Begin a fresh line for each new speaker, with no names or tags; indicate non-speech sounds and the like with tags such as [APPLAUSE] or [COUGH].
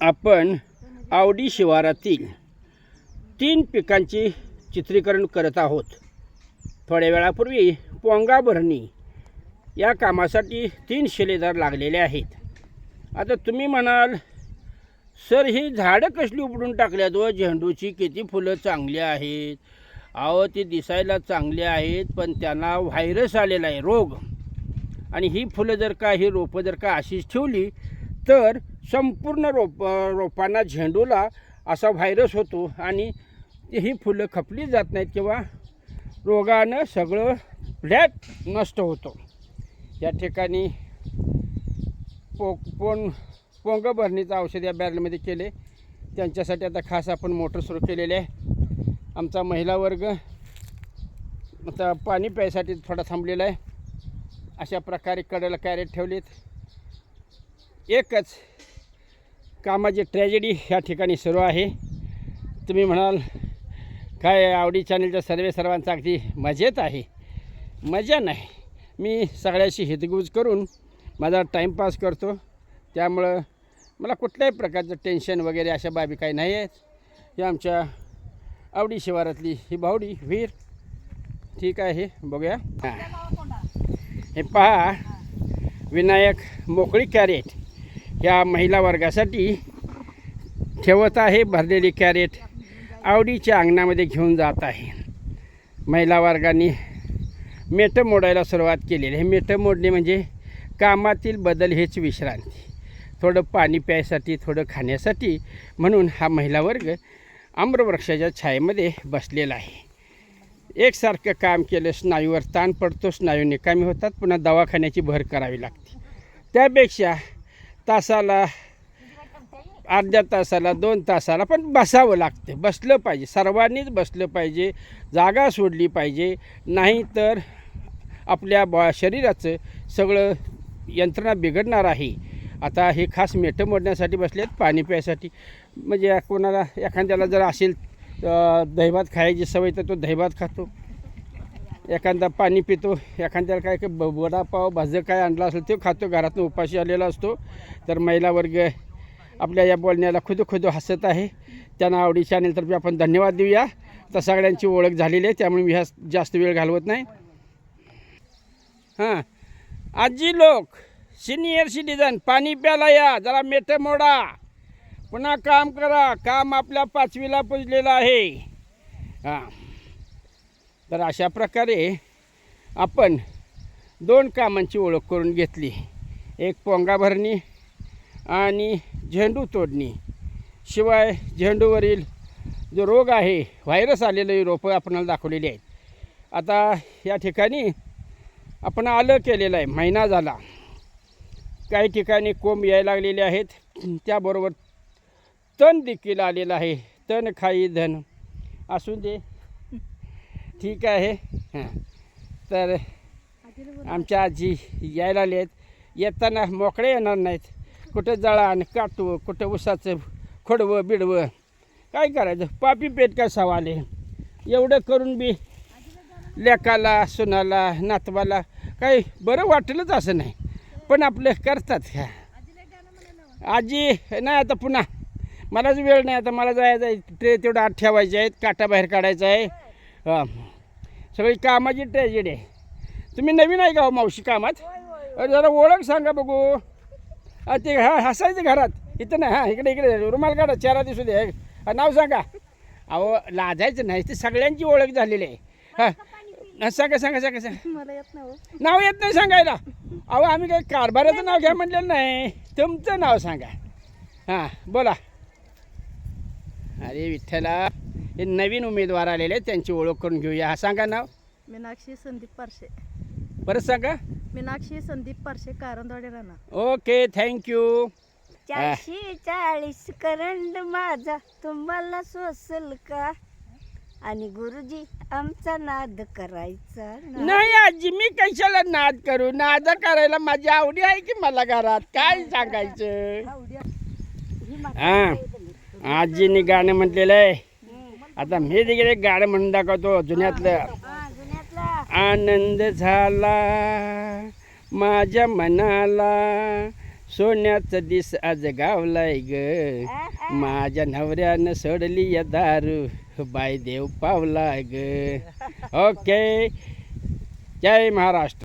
आपण आवडी शिवारातील तीन पिकांची चित्रीकरण करत आहोत. थोड्या वेळापूर्वी पोंगा भरणी या कामासाठी तीन शिलेदार लागलेले आहेत. आता तुम्ही म्हणाल सर ही झाडं कसली उपडून टाकल्यात व झेंडूची किती फुलं चांगली आहेत? अहो ती दिसायला चांगली आहेत पण त्यांना व्हायरस आलेला आहे रोग. आणि ही फुलं जर का ही रोपं जर का अशीच ठेवली तर संपूर्ण रोप रोपांना झेंडूला असा व्हायरस होतो आणि ही फुलं खपली जात नाहीत किंवा रोगानं सगळं फ्लॅट नष्ट होतो. या ठिकाणी पो पोन पोंग भरणीचं औषध या बॅरलमध्ये केले. त्यांच्यासाठी आता खास आपण मोटर सुरू केलेले आहे. आमचा महिला वर्ग आता पाणी प्यायसाठी थोडा थांबलेला आहे. अशा प्रकारे कडेला कॅरेट ठेवलेत. एकच कामाची ट्रॅजेडी ह्या ठिकाणी सुरू आहे. तुम्ही म्हणाल काय आवडी चॅनलच्या सर्वे सर्वांचा अगदी मजेत आहे. मजा नाही. मी सगळ्याशी हितगुज करून माझा टाईमपास करतो. त्यामुळं मला कुठल्याही प्रकारचं टेन्शन वगैरे अशा बाबी काही नाही आहेत. ही आमच्या आवडी शिवारातली ही बावडी विहीर ठीक आहे बघूया. हां. हे पहा विनायक मोकळी कॅरेट या महिला वर्गासाठी ठेवत आहे भरलेली कॅरेट आवडीच्या अंगणामध्ये घेऊन जात आहे. महिला वर्गाने मेटं मोडायला सुरुवात केलेली आहे. मेटं मोडणे म्हणजे कामातील बदल हेच विश्रांती. थोडं पाणी प्यायसाठी थोडं खाण्यासाठी म्हणून हा महिला वर्ग आम्रवृक्षाच्या छायेमध्ये बसलेला आहे. एकसारखं काम केलं स्नायूवर ताण पडतो स्नायू निकामी होतात पुन्हा दवाखान्याची भर करावी लागते. त्यापेक्षा तासाला अर्ध्या तासाला दोन तासाला पण बसावं लागतं. बसलं पाहिजे. सर्वांनीच बसलं पाहिजे. जागा सोडली पाहिजे. नाही तर आपल्या बॉ शरीराचं सगळं यंत्रणा बिघडणार आहे. आता हे खास मेटं मोडण्यासाठी बसलेत पाणी प्यायसाठी. म्हणजे कोणाला एखाद्याला जर असेल अ, दहीभात खायची सवय तर तो दहीभात खातो. एखादा पाणी पितो एखाद्याला काय काय ब- वडापाव भाजं काय आणला असेल तो खातो घरातून उपाशी आलेला असतो. तर महिला वर्ग आपल्या या बोलण्याला खुद खुद हसत आहे. त्यांना आवडी चॅनेलतर्फे आपण धन्यवाद देऊया. तर सगळ्यांची ओळख झालेली आहे त्यामुळे मी ह्या जास्त वेळ घालवत नाही. हां. आजी लोक सिनियर सिटीजन पाणी प्यायला या जरा मेटं मोडा. पुन्हा काम करा काम आपल्या पाचवीला पुजलेलं आहे. हां. तर अशा प्रकारे आपण दोन कामांची ओळख करून घेतली. एक पोंगा भरणी आणि झेंडू तोडणी. शिवाय झेंडूवरील जो रोग आहे व्हायरस आलेले रोपं आपणाला दाखवलेली आहेत. आता या ठिकाणी आपण आलं केलेलं आहे महिना झाला. काही ठिकाणी कोंब यायला लागलेले आहेत. त्याबरोबर तण देखील आलेलं आहे. तण खाई धन असू दे ठीक आहे. हां. तर आमच्या आजी यायला आले आहेत. येताना मोकळे येणार नाहीत. कुठं जळान काटवं कुठं उसाचं खोडवं बिडवं. काय करायचं? पापी पेट का सवाले? एवढं करून बी लेकाला सुनाला नातवाला काही बरं वाटलंच असं नाही. पण आपलं करतात ह्या. आजी नाही आता पुन्हा. मलाच वेळ नाही आता. मला जायचं आहे. ते तेवढं आत ठेवायचे आहेत. काटा बाहेर काढायचा आहे. हां. सगळी कामाची ट्रॅजेडी आहे. तुम्ही नवीन आहे का हो मावशी कामात? अरे जरा ओळख सांगा बघू. अ, ते हा हसायचं घरात. इथं नाही हां इकडे इकडे. रुमाल काढा चेहरा दिसू दे. नाव सांगा. अहो लाजायचं नाही ते सगळ्यांची ओळख झालेली आहे. हां हा, सांगा सांगा सांगा सांगा.
हो.
नाव येत नाही सांगायला. अहो आम्ही काही कारभाराचं नाव घ्या म्हटलेलं नाही. तुमचं नाव सांगा. हां बोला. अरे विठ्ठला. हे नवीन उमेदवार आलेले आहेत, त्यांची ओळख करून घेऊया. हा सांगा नाव.
मीनाक्षी संदीप पारशे
परत सांगा.
मीनाक्षी संदीप पारशे कारंदवाडी राहणार
ओके थँक्यू
चारशे चाळीस करंड माझा तुम्हाला सोसल का? आणि गुरुजी आमचा नाद करायचा ना.
नाही आजी मी कशाला नाद करू? नाद करायला माझी आवडी आहे की मला घरात? काय सांगायचं? हा आजीने गाणं म्हटलेलं आहे. आता मी एक गाणं म्हणून दाखवतो जुन्यातलं.
जुन्यातला.
आनंद झाला माझ्या मनाला. सोन्याचं दिस आज गावलाय ग. माझ्या नवऱ्यानं सोडली या दारू बाय देव पावला ग. [LAUGHS] ओके. जय महाराष्ट्र.